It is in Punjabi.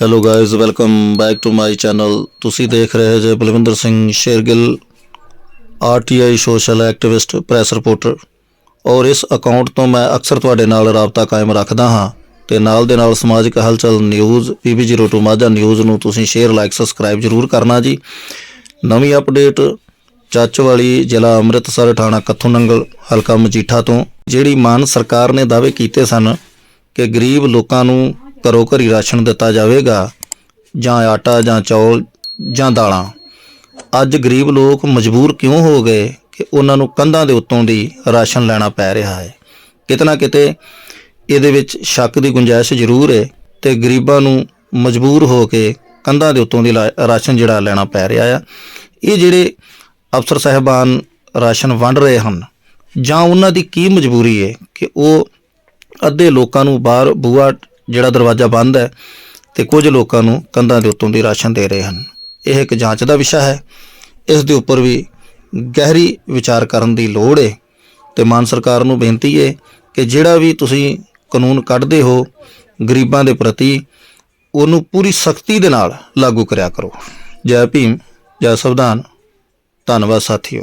Hello guys welcome back to my channel ਤੁਸੀਂ ਦੇਖ ਰਹੇ ਜੇ Balwinder Singh Shergill RTI social activist press reporter ਔਰ ਇਸ ਅਕਾਊਂਟ ਤੋਂ ਮੈਂ ਅਕਸਰ ਤੁਹਾਡੇ ਨਾਲ ਰਾਬਤਾ ਕਾਇਮ ਰੱਖਦਾ ਹਾਂ। ਤੇ ਨਾਲ ਦੇ ਨਾਲ ਸਮਾਜਿਕ ਹਲਚਲ ਨਿਊਜ਼ PB02 ਮਾਝਾ ਨਿਊਜ਼ ਨੂੰ ਤੁਸੀਂ ਸ਼ੇਅਰ ਲਾਈਕ ਸਬਸਕ੍ਰਾਈਬ ਜ਼ਰੂਰ ਕਰਨਾ ਜੀ। ਨਵੀਂ ਅਪਡੇਟ ਚੱਚ ਵਾਲੀ ਜ਼ਿਲ੍ਹਾ ਅੰਮ੍ਰਿਤਸਰ, ਥਾਣਾ ਕੱਥੂ ਨੰਗਲ ਹਲਕਾ ਮਜੀਠਾ ਤੋਂ। ਜਿਹੜੀ ਮਾਨ ਸਰਕਾਰ ਨੇ ਦਾਅਵੇ ਕੀਤੇ ਸਨ ਕਿ ਗਰੀਬ ਲੋਕਾਂ ਨੂੰ ਘਰੋ ਘਰੀ ਰਾਸ਼ਨ ਦਿੱਤਾ ਜਾਵੇਗਾ, ਜਾਂ ਆਟਾ, ਜਾਂ ਚੌਲ, ਜਾਂ ਦਾਲਾਂ। ਅੱਜ ਗਰੀਬ ਲੋਕ ਮਜਬੂਰ ਕਿਉਂ ਹੋ ਗਏ ਕਿ ਉਹਨਾਂ ਨੂੰ ਕੰਧਾਂ ਦੇ ਉੱਤੋਂ ਦੀ ਰਾਸ਼ਨ ਲੈਣਾ ਪੈ ਰਿਹਾ ਹੈ? ਕਿਤਨਾ ਕਿਤੇ ਇਹਦੇ ਵਿੱਚ ਸ਼ੱਕ ਦੀ ਗੁੰਜਾਇਸ਼ ਜ਼ਰੂਰ ਹੈ ਤੇ ਗਰੀਬਾਂ ਨੂੰ ਮਜਬੂਰ ਹੋ ਕੇ ਕੰਧਾਂ ਦੇ ਉੱਤੋਂ ਦੀ ਲਾ- ਰਾਸ਼ਨ ਜਿਹੜਾ ਲੈਣਾ ਪੈ ਰਿਹਾ ਆ। ਇਹ ਜਿਹੜੇ ਅਫਸਰ ਸਾਹਿਬਾਨ ਰਾਸ਼ਨ ਵੰਡ ਰਹੇ ਹਨ, ਜਾਂ ਉਹਨਾਂ ਦੀ ਕੀ ਮਜਬੂਰੀ ਹੈ ਕਿ ਉਹ ਅੱਧੇ ਲੋਕਾਂ ਨੂੰ ਬਾਹਰ ਬੂਆ ਜਿਹੜਾ ਦਰਵਾਜ਼ਾ ਬੰਦ ਹੈ ਤੇ ਕੁਝ ਲੋਕਾਂ ਨੂੰ ਕੰਧਾਂ ਦੇ ਉੱਤੋਂ ਦੀ ਰਾਸ਼ਨ ਦੇ ਰਹੇ ਹਨ। ਇਹ ਇੱਕ ਜਾਂਚ ਦਾ ਵਿਸ਼ਾ ਹੈ। ਇਸ ਦੇ ਉੱਪਰ ਵੀ ਗਹਿਰੀ ਵਿਚਾਰ ਕਰਨ ਦੀ ਲੋੜ ਹੈ ਤੇ ਮਾਨ ਸਰਕਾਰ ਨੂੰ ਬੇਨਤੀ ਹੈ ਕਿ ਜਿਹੜਾ ਵੀ ਤੁਸੀਂ ਕਾਨੂੰਨ ਕੱਢਦੇ ਹੋ, ਗਰੀਬਾਂ ਦੇ ਪ੍ਰਤੀ ਉਹਨੂੰ ਪੂਰੀ ਸਖਤੀ ਦੇ ਨਾਲ ਲਾਗੂ ਕਰਿਆ ਕਰੋ। ਜੈ ਭੀਮ, ਜੈ ਸੰਵਿਧਾਨ। ਧੰਨਵਾਦ ਸਾਥੀਓ।